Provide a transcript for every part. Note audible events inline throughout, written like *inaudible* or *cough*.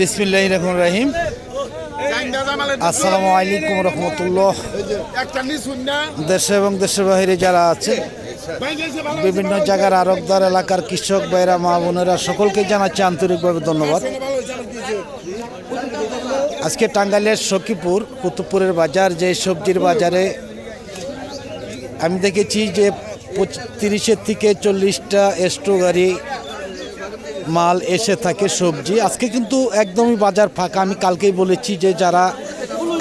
বিসমিল্লাহ রহমান রাহিম। আসসালামু আলাইকুম রহমতুল্লাহ। দেশে এবং দেশের বাহিরে যারা আছে বিভিন্ন জায়গার আরবদার এলাকার কৃষক ভাইরা, মা বোনেরা, সকলকে জানাচ্ছি আন্তরিকভাবে ধন্যবাদ। আজকে টাঙ্গাইলের সখীপুর, কুতুবপুরের বাজার, যে সবজির বাজারে আমি দেখেছি যে তিরিশের থেকে চল্লিশটা এস্টো গাড়ি মাল এসে থাকে সবজি। আজকে কিন্তু একদমই বাজার ফাঁকা। আমি কালকেই বলেছি যে যারা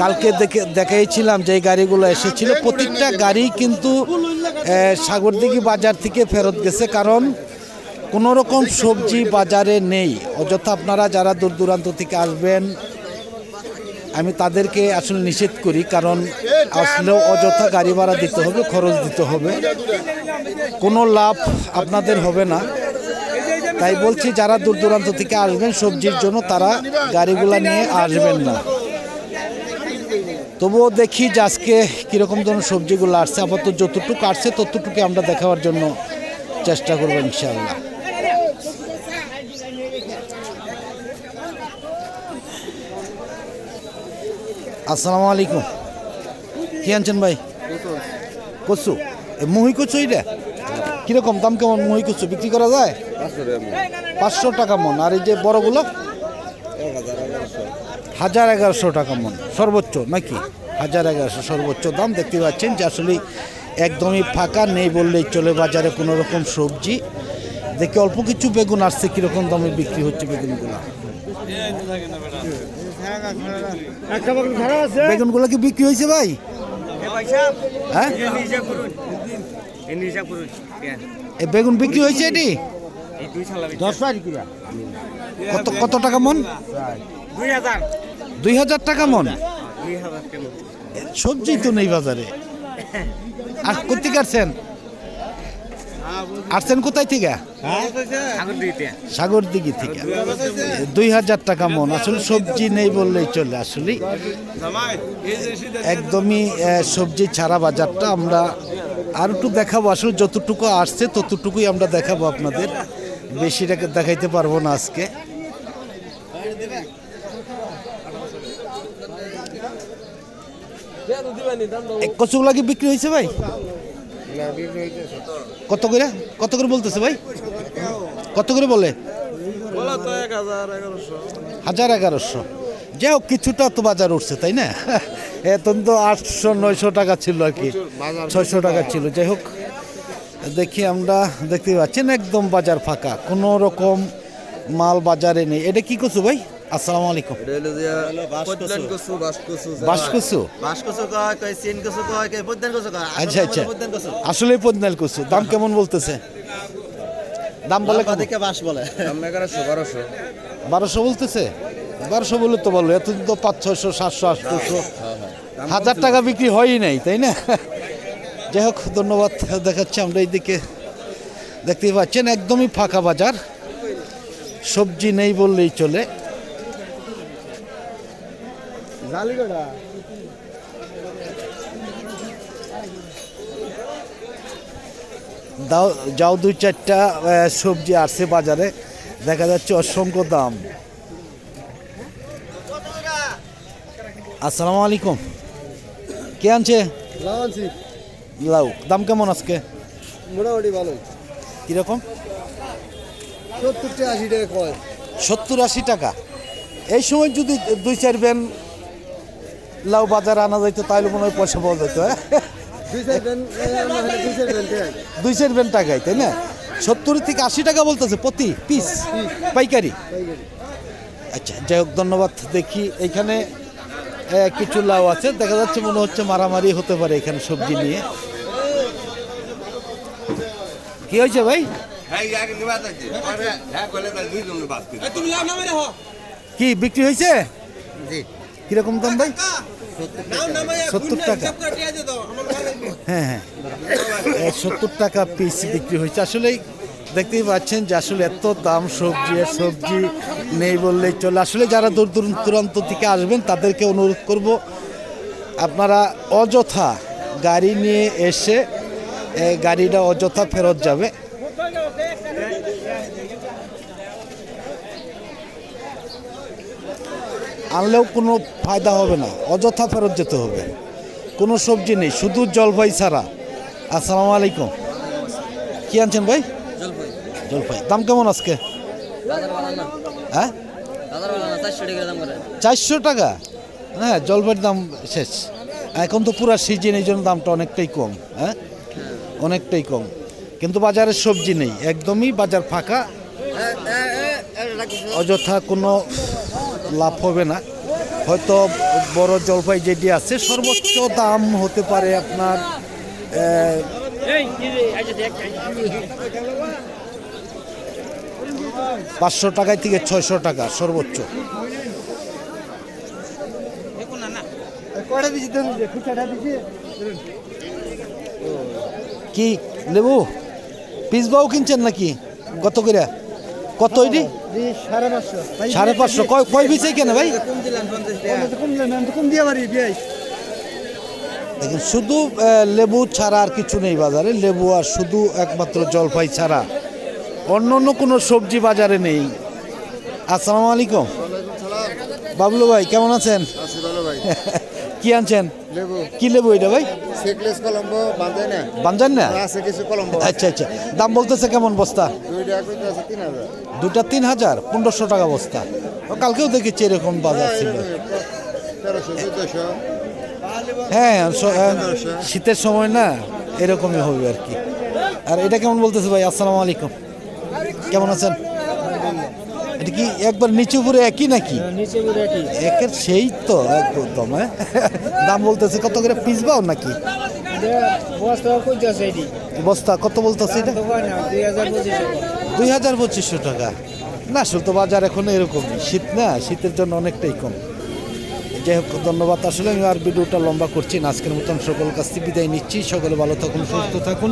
কালকে দেখে দেখাইছিলাম যে গাড়িগুলো এসেছিল প্রত্যেকটা গাড়ি কিন্তু সাগরদিঘি বাজার থেকে ফেরত গেছে। কারণ কোনো রকম সবজি বাজারে নেই। অযথা আপনারা যারা দূর দূরান্ত থেকে আসবেন, আমি তাদেরকে আসলে নিষেধ করি। কারণ আসলেও অযথা গাড়ি ভাড়া দিতে হবে, খরচ দিতে হবে। কোনো লাভ আপনাদের হবে না। তাই বলছি, যারা দূর দূরান্ত থেকে আসবেন, সবজির জন্য তারা গাড়িগুলো নিয়ে আসবেন না। তবুও দেখি যে আজকে কীরকম ধরনের সবজিগুলো আসছে। আপাতত যতটুকু আসছে ততটুকু আমরা দেখাবার জন্য চেষ্টা করব ইনশাআল্লাহ। আসসালামু আলাইকুম। কি আনছেন ভাই? কচু। মুহি কচু এটা কীরকম দাম কেমন মুহি কচু বিক্রি করা যায়? পাঁচশো টাকা মন। আর এই যে বড়গুলো? হাজার এগারোশো টাকা মন। সর্বোচ্চ নাকি? হাজার এগারোশো সর্বোচ্চ দাম দেখতে পাচ্ছেন যে আসলে একদমই ফাঁকা, নেই বললেই চলে বাজারে কোনো রকম সবজি। দেখি অল্প কিছু বেগুন আসছে, কীরকম দামে বিক্রি হচ্ছে বেগুনগুলো? বেগুনগুলো কি বিক্রি হয়েছে ভাই? হ্যাঁ? এ বেগুন বিক্রি হয়েছে এটি? কত কত টাকা মন? দুই হাজার। টাকা মন? সবজি তো নেই বাজারে। আর কোথেকে আসছেন? আসছেন কোথায় থেকে? সাগর দিঘি থেকে। দুই হাজার টাকা মন। আসলে সবজি নেই বললেই চলে আসলে। একদমই সবজি ছাড়া বাজারটা আমরা আর একটু দেখাবো, আসলে যতটুকু আসছে ততটুকুই আমরা দেখাবো আপনাদের। বেশিটাকে দেখাইতে পারব না আজকে। কচুগুলা কি বিক্রি হয়েছে ভাই? কত করে? কত করে বলতেছে ভাই? কত করে বলে? হাজার এগারোশো। যাই হোক, কিছুটা তো বাজার উঠছে, তাই না? এখন তো আটশো নয়শো টাকা ছিল আর কি ছয়শো টাকা ছিল। যাই হোক দেখি আমরা দেখতে পাচ্ছেন একদম বাজার ফাঁকা কোনো রকম মাল বাজারে নেই। এটা কি করছ ভাই? আসসালামু আলাইকুম। বাসকসু আচ্ছা আচ্ছা আসলে পদ্মাল কচু। দাম কেমন বলতেছে? দাম বলে কেমন? বারোশো। বলতেছে? বারোশো বলে তো বলো এত তো পাঁচ ছয়শো সাতশো আটশোশো হাজার টাকা বিক্রি হয়ই নাই, তাই না? যাই হোক, ধন্যবাদ দেখাচ্ছি আমরা এইদিকে। দেখতেই পাচ্ছেন, একদমই ফাঁকা বাজার। সবজি নেই বললেই চলে। দাও, যাও দুই চারটা সবজি আসছে বাজারে। দেখা যাচ্ছে অসংখ্য দাম। আসসালামু আলাইকুম। কে আনছে? লাউ দাম কেমন আজকে? মোটামুটি ভালো। কীরকম? সত্তর থেকে আশি টাকা কয়। সত্তর আশি টাকা। এই সময় যদি দুই চার ব্যান লাউ বাজারে আনা যাইতো তাহলে মনে হয় পয়সা পাওয়া যেত হ্যাঁ? দুই চার ব্যান দুই চার ব্যান টাকায় তাই না? সত্তর থেকে আশি টাকা বলতেছে প্রতি পিস পাইকারি? আচ্ছা যাই হোক ধন্যবাদ। দেখি এখানে এ, কিছু লাউ আছে দেখা যাচ্ছে মনে হচ্ছে মারামারি হতে পারে এখানে সবজি নিয়ে। কি হয়েছে ভাই? কি বিক্রি হয়েছে? কীরকম দাম ভাই? সত্তর টাকা। হ্যাঁ হ্যাঁ। সত্তর টাকা পিস বিক্রি হয়েছে। আসলেই দেখতেই পাচ্ছেন যে আসলে এত দাম সবজি সবজি নেই বললেই চলে। আসলে যারা দূর দূর দূরান্ত থেকে আসবেন, তাদেরকে অনুরোধ করব, আপনারা অযথা গাড়ি নিয়ে এসে গাড়িটা অযথা ফেরত যাবে। আনলেও কোনো ফায়দা হবে না, অযথা ফেরত যেতে হবে। কোনো সবজি নেই, শুধু জলপাই ছাড়া। আসসালামু আলাইকুম। কি আনছেন ভাই? জলপাই। দাম কেমন আজকে? হ্যাঁ? চারশো টাকা? হ্যাঁ জলপাইয়ের দাম শেষ। এখন তো পুরো সিজন এই জন্য দামটা অনেকটাই কম হ্যাঁ? অনেকটাই কম। কিন্তু বাজারে সবজি নেই, একদমই বাজার ফাঁকা। অযথা কোনো লাভ হবে না। হয়তো বড় জলপাই যেটি আছে, সর্বোচ্চ দাম হতে পারে আপনার পাঁচশো টাকায় থেকে ছয়শো টাকা, সর্বোচ্চ। কি, লেবু? পিসবাও কিনছেন নাকি? কত করে? কত এটি? সাড়ে পাঁচশো। কয় কয় পিসে কেন ভাই? দেখুন, শুধু লেবু ছাড়া আর কিছু নেই বাজারে। লেবু আর শুধু একমাত্র জলপাই ছাড়া। অন্য অন্য কোনো সবজি বাজারে নেই। আসসালামু আলাইকুম। বাবলু ভাই কেমন আছেন? *laughs* কি আনছেন? কি লেবু এটা ভাই? সেকলেস কলম্বো না বানজান না আছে কিছু কলম্বো। আচ্ছা আচ্ছা। দাম বলতেছে কেমন বস্তা? দুটা তিন হাজার। পনেরোশো টাকা বস্তা। ও, কালকেও দেখেছি এরকম বাজার ছিল। হ্যাঁ স- হ্যাঁ, শীতের সময় না এরকমই হবে আর কি। আর এটা কেমন বলতেছে ভাই? আসসালামু আলাইকুম। কেমন আছেন? এটা কি একবার নিচু উপরে একই নাকি? কি একের সেই তো একদম হ্যাঁ? দাম বলতেছে কত করে পিস বাও নাকি? বস্তা কত বলতেছে এটা? দুই হাজার পঁচিশশো টাকা। না তো বাজার এখন এরকম শীত না শীতের জন্য অনেকটাই কম। যাই হোক ধন্যবাদ। আসলে আমি আর ভিডিওটা লম্বা করছি না আজকের মতন সকল কাছ থেকে বিদায় নিচ্ছি। সকলে ভালো থাকুন সুস্থ থাকুন।